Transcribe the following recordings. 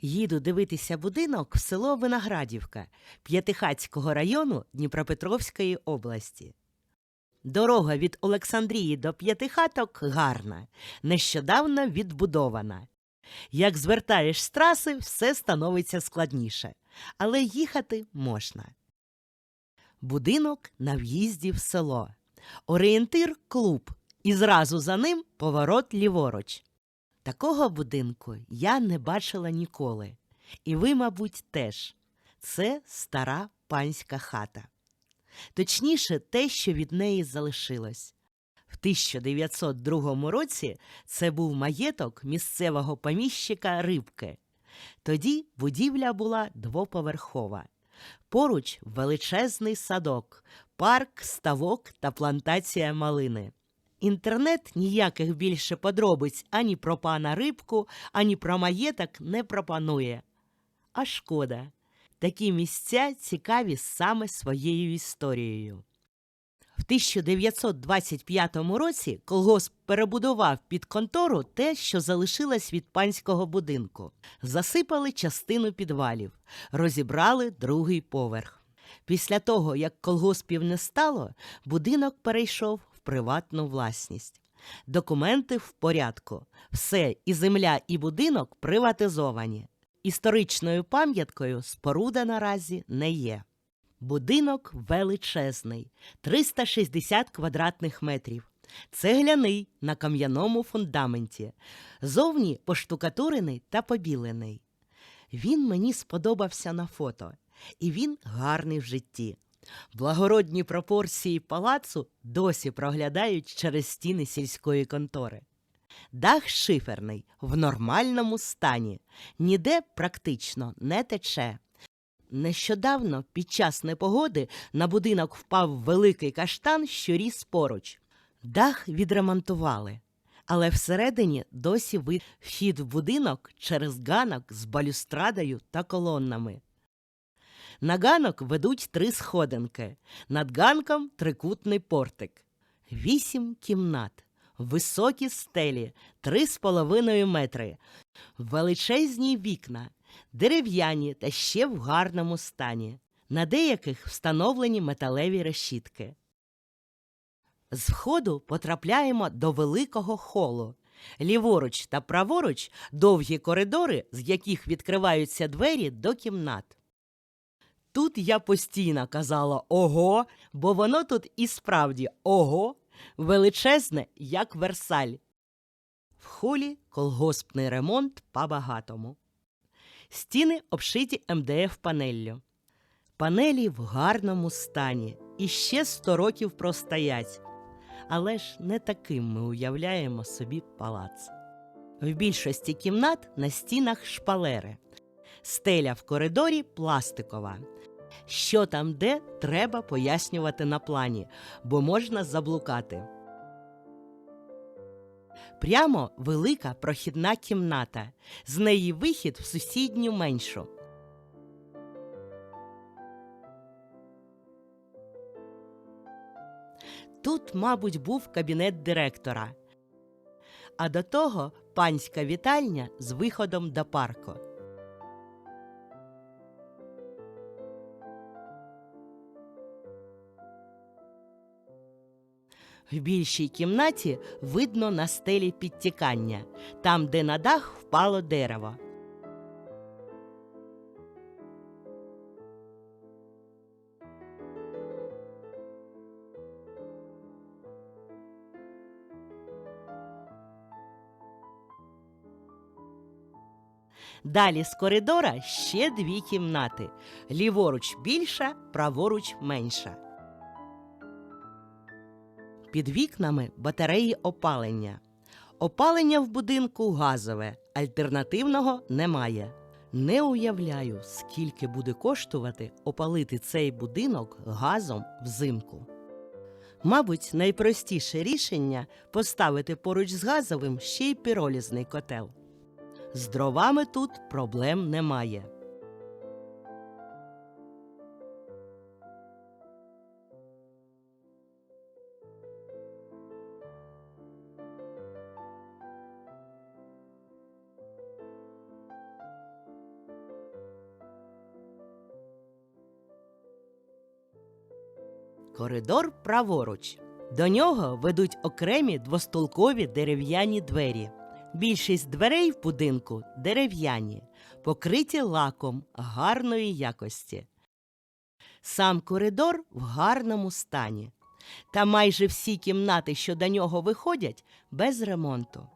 Їду дивитися будинок в село Виноградівка П'ятихацького району Дніпропетровської області. Дорога від Олександрії до П'ятихаток гарна, нещодавно відбудована. Як звертаєш з траси, все становиться складніше, але їхати можна. Будинок на в'їзді в село. Орієнтир клуб, і зразу за ним поворот ліворуч. Такого будинку я не бачила ніколи. І ви, мабуть, теж. Це стара панська хата. Точніше, те, що від неї залишилось. В 1902 році це був маєток місцевого поміщика Рибки. Тоді будівля була двоповерхова. Поруч величезний садок, парк, ставок та плантація малини. Інтернет ніяких більше подробиць ані про пана Рибку, ані про маєток не пропонує. А шкода. Такі місця цікаві саме своєю історією. В 1925 році колгосп перебудував під контору те, що залишилось від панського будинку. Засипали частину підвалів, розібрали другий поверх. Після того, як колгоспів не стало, будинок перейшов приватну власність. Документи в порядку. Все, і земля, і будинок приватизовані. Історичною пам'яткою споруда наразі не є. Будинок величезний 360 квадратних метрів. Цегляний на кам'яному фундаменті, зовні поштукатурений та побілений. Він мені сподобався на фото, і він гарний в житті. Благородні пропорції палацу досі проглядають через стіни сільської контори. Дах шиферний, в нормальному стані, ніде практично не тече. Нещодавно під час непогоди на будинок впав великий каштан, що ріс поруч. Дах відремонтували, але всередині досі вид вхід в будинок через ганок з балюстрадою та колоннами. На ганок ведуть три сходинки, над ганком трикутний портик. Вісім кімнат, високі стелі, три з половиною метри, величезні вікна, дерев'яні та ще в гарному стані. На деяких встановлені металеві решітки. З входу потрапляємо до великого холу. Ліворуч та праворуч довгі коридори, з яких відкриваються двері до кімнат. Тут я постійно казала ого, бо воно тут і справді ого, величезне, як Версаль. В холі колгоспний ремонт по-багатому. Стіни обшиті МДФ панеллю. Панелі в гарному стані і ще 100 років простоять. Але ж не таким ми уявляємо собі палац. В більшості кімнат на стінах шпалери. Стеля в коридорі пластикова. Що там де, треба пояснювати на плані, бо можна заблукати. Прямо велика прохідна кімната, з неї вихід в сусідню меншу. Тут, мабуть, був кабінет директора, а до того панська вітальня з виходом до парку. В більшій кімнаті видно на стелі підтікання, там, де на дах впало дерево. Далі з коридора ще дві кімнати. Ліворуч більша, праворуч менша. Під вікнами батареї опалення. Опалення в будинку газове, альтернативного немає. Не уявляю, скільки буде коштувати опалити цей будинок газом взимку. Мабуть, найпростіше рішення поставити поруч з газовим ще й піролізний котел. З дровами тут проблем немає. Коридор праворуч. До нього ведуть окремі двостолкові дерев'яні двері. Більшість дверей в будинку дерев'яні, покриті лаком гарної якості. Сам коридор в гарному стані. Та майже всі кімнати, що до нього виходять, без ремонту.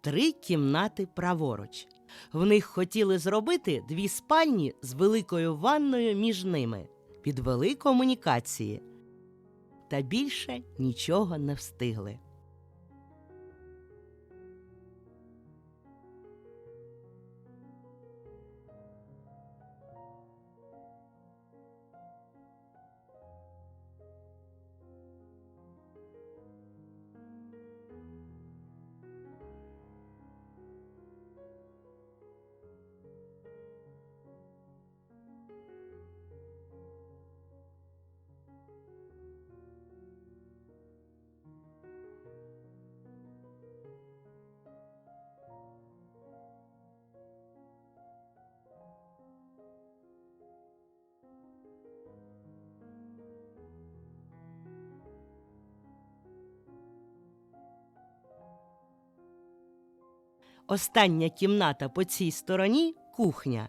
Три кімнати праворуч. В них хотіли зробити дві спальні з великою ванною між ними. Підвели комунікації. Та більше нічого не встигли. Остання кімната по цій стороні кухня.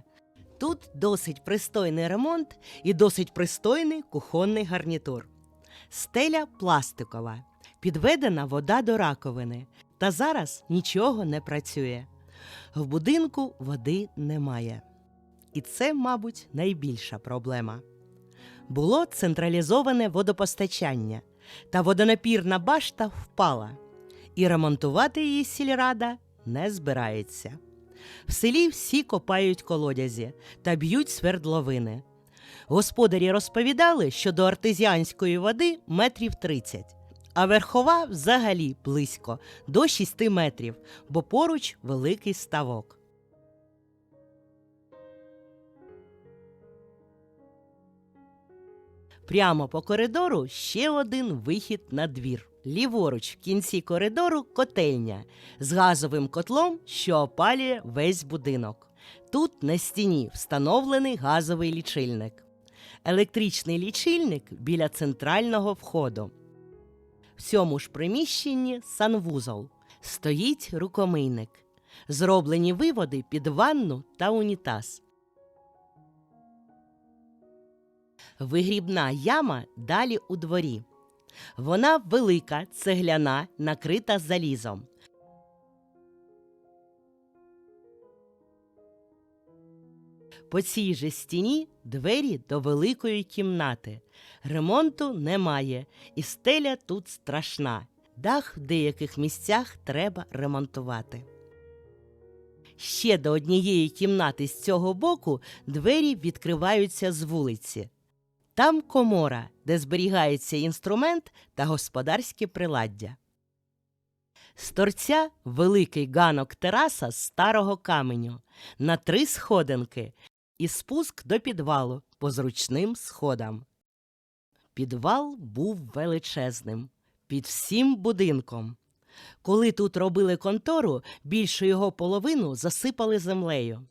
Тут досить пристойний ремонт і досить пристойний кухонний гарнітур. Стеля пластикова, підведена вода до раковини. Та зараз нічого не працює. В будинку води немає. І це, мабуть, найбільша проблема. Було централізоване водопостачання, та водонапірна башта впала, і ремонтувати її сільрада не збирається. В селі всі копають колодязі та б'ють свердловини. Господарі розповідали, що до артезіанської води метрів 30, а верхова взагалі близько до 6 метрів, бо поруч великий ставок. Прямо по коридору ще один вихід на двір. Ліворуч в кінці коридору котельня з газовим котлом, що опалює весь будинок. Тут на стіні встановлений газовий лічильник. Електричний лічильник біля центрального входу. В цьому ж приміщенні санвузол. Стоїть рукомийник. Зроблені виводи під ванну та унітаз. Вигрібна яма далі у дворі. Вона велика, цегляна, накрита залізом. По цій же стіні двері до великої кімнати. Ремонту немає, і стеля тут страшна. Дах в деяких місцях треба ремонтувати. Ще до однієї кімнати з цього боку двері відкриваються з вулиці. Там комора, де зберігається інструмент та господарське приладдя. З торця великий ганок тераса з старого каменю на три сходинки і спуск до підвалу по зручним сходам. Підвал був величезним, під всім будинком. Коли тут робили контору, більшу його половину засипали землею.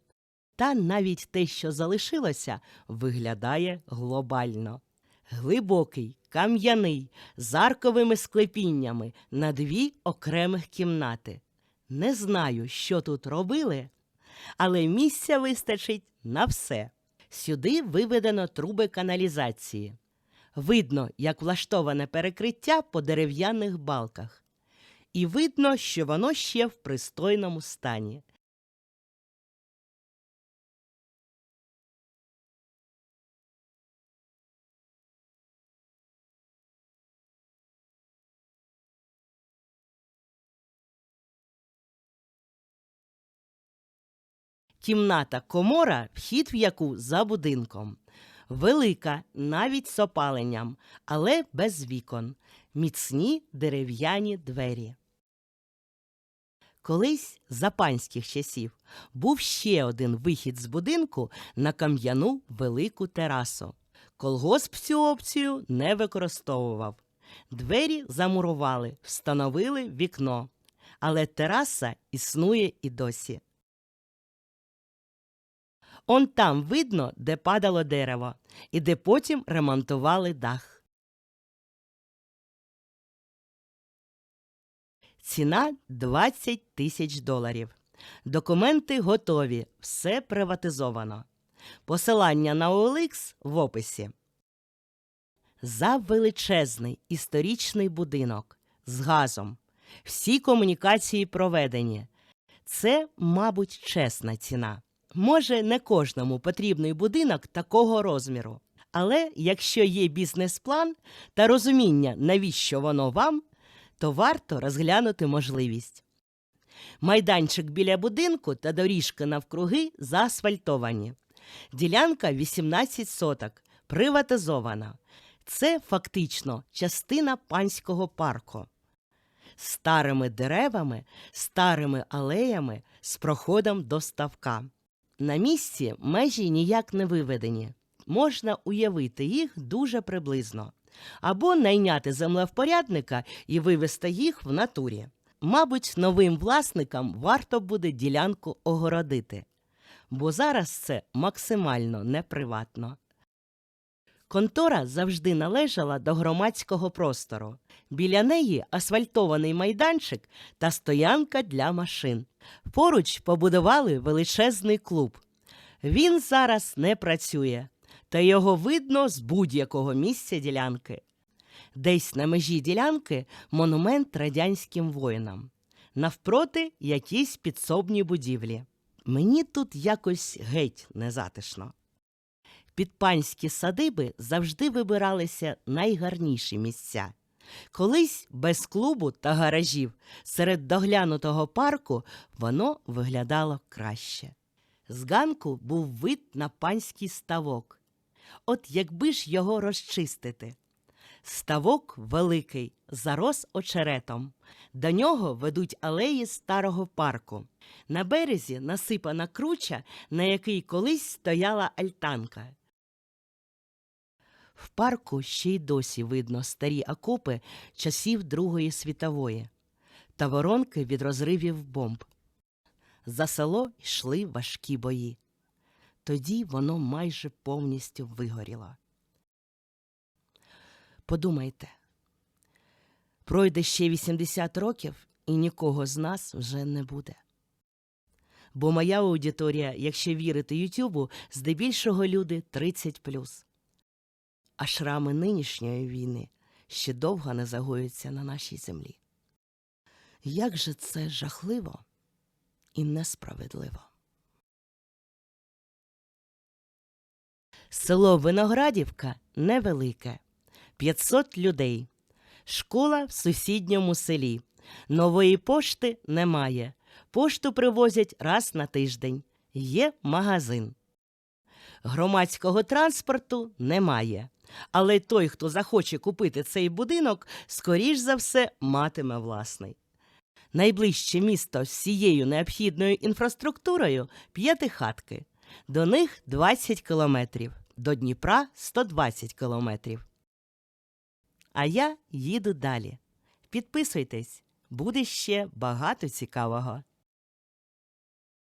Та навіть те, що залишилося, виглядає глобально. Глибокий, кам'яний, з арковими склепіннями на дві окремих кімнати. Не знаю, що тут робили, але місця вистачить на все. Сюди виведено труби каналізації. Видно, як влаштоване перекриття по дерев'яних балках. І видно, що воно ще в пристойному стані. Кімната комора, вхід в яку за будинком. Велика, навіть з опаленням, але без вікон, міцні дерев'яні двері. Колись за панських часів був ще один вихід з будинку на кам'яну велику терасу. Колгосп цю опцію не використовував. Двері замурували, встановили вікно. Але тераса існує і досі. Он там видно, де падало дерево, і де потім ремонтували дах. Ціна 20 тисяч доларів. Документи готові, все приватизовано. Посилання на OLX в описі. За величезний історичний будинок з газом. Всі комунікації проведені. Це, мабуть, чесна ціна. Може, не кожному потрібний будинок такого розміру. Але якщо є бізнес-план та розуміння, навіщо воно вам, то варто розглянути можливість. Майданчик біля будинку та доріжка навкруги заасфальтовані. Ділянка 18 соток, приватизована. Це фактично частина панського парку. Старими деревами, старими алеями з проходом до ставка. На місці межі ніяк не виведені. Можна уявити їх дуже приблизно. Або найняти землевпорядника і вивести їх в натурі. Мабуть, новим власникам варто буде ділянку огородити, бо зараз це максимально неприватно. Контора завжди належала до громадського простору. Біля неї асфальтований майданчик та стоянка для машин. Поруч побудували величезний клуб. Він зараз не працює, та його видно з будь-якого місця ділянки. Десь на межі ділянки монумент радянським воїнам. Навпроти якісь підсобні будівлі. Мені тут якось геть незатишно. Під панські садиби завжди вибиралися найгарніші місця. Колись без клубу та гаражів серед доглянутого парку воно виглядало краще. З ганку був вид на панський ставок. От якби ж його розчистити. Ставок великий, зарос очеретом. До нього ведуть алеї старого парку. На березі насипана круча, на якій колись стояла альтанка. В парку ще й досі видно старі окопи часів Другої світової та воронки від розривів бомб. За село йшли важкі бої. Тоді воно майже повністю вигоріло. Подумайте, пройде ще 80 років і нікого з нас вже не буде. Бо моя аудиторія, якщо вірити Ютубу, здебільшого люди 30 а шрами нинішньої війни ще довго не загоються на нашій землі. Як же це жахливо і несправедливо. Село Виноградівка невелике, 500 людей. Школа в сусідньому селі. Нової пошти немає. Пошту привозять раз на тиждень. Є магазин. Громадського транспорту немає. Але той, хто захоче купити цей будинок, скоріш за все матиме власний. Найближче місто з всією необхідною інфраструктурою п'ятихатки. До них 20 кілометрів, до Дніпра 120 кілометрів. А я їду далі. Підписуйтесь, буде ще багато цікавого.